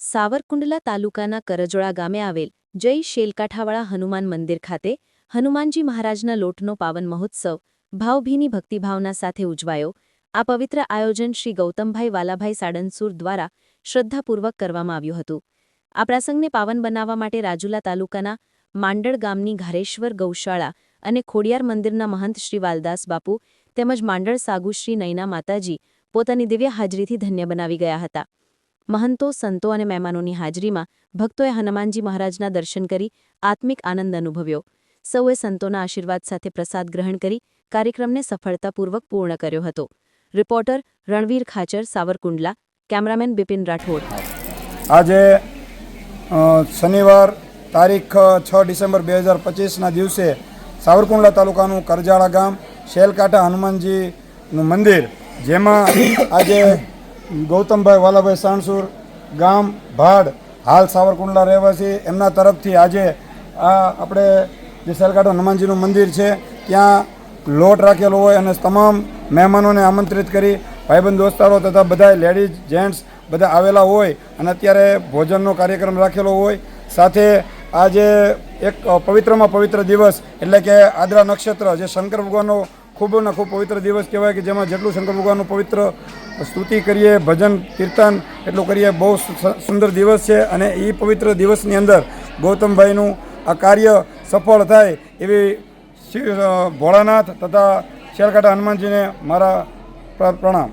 સાવરકુંડલા તાલુકાના કરજોળા ગામે આવેલ જય શેલકાંઠાવાળા હનુમાન મંદિર ખાતે હનુમાનજી મહારાજના લોટનો પાવન મહોત્સવ ભાવભીની ભક્તિભાવના સાથે ઉજવાયો. આ પવિત્ર આયોજન શ્રી ગૌતમભાઈ વાલાભાઈ સાડનસુર દ્વારા શ્રદ્ધાપૂર્વક કરવામાં આવ્યું હતું. આ પ્રસંગને પાવન બનાવવા માટે રાજુલા તાલુકાના માંડળ ગામની ઘારેશ્વર ગૌશાળા અને ખોડિયાર મંદિરના મહંત શ્રી વાલદાસ બાપુ તેમજ માંડળ સાગુ શ્રી નૈના માતાજી પોતાની દિવ્ય હાજરીથી ધન્ય બનાવી ગયા હતા. મહંતો, સંતો અને મહેમાનોની હાજરીમાં ભક્તોએ હનુમાનજી મહારાજના દર્શન કરી આત્મિક આનંદ અનુભવ્યો. સૌએ સંતોના આશીર્વાદ સાથે પ્રસાદ ગ્રહણ કરી કાર્યક્રમને સફળતાપૂર્વક પૂર્ણ કર્યો હતો. Reporter Ranveer Khachar, Savarkundla, cameraman Bipin Rathod. આજે શનિવાર તારીખ, છ ડિસેમ્બર બે હજાર પચીસના દિવસે સાવરકુંડલા તાલુકાનું કરજાળા ગામ, શેલકાંઠા હનુમાનજીનું મંદિર, જેમાં આજે ગૌતમભાઈ વાલાભાઈ સાણસુર, ગામ ભાડ, હાલ સાવરકુંડલા રહેવાસી. એમના તરફથી આજે આ આપણે જે શેલકાંઠા હનુમાનજીનું મંદિર છે, ત્યાં લોટ રાખેલો હોય અને તમામ મહેમાનોને આમંત્રિત કરી ભાઈબંધ દોસ્તારો તથા બધા લેડીઝ જેન્ટ્સ બધા આવેલા હોય અને અત્યારે ભોજનનો કાર્યક્રમ રાખેલો હોય. સાથે આજે એક પવિત્રમાં પવિત્ર દિવસ એટલે કે આદરા નક્ષત્ર, જે શંકર ભગવાનનો ખૂબ ને ખૂબ પવિત્ર દિવસ કહેવાય કે જેમાં જેટલું શંકર ભગવાનનું પવિત્ર સ્તુતિ કરીએ, ભજન, કીર્તન, એટલું કરીએ. બહુ સુંદર દિવસ છે અને એ પવિત્ર દિવસની અંદર ગૌતમભાઈનું આ કાર્ય સફળ થાય એવી ભોળાનાથ તથા શેરકાંઠા હનુમાનજીને મારા પ્રણામ.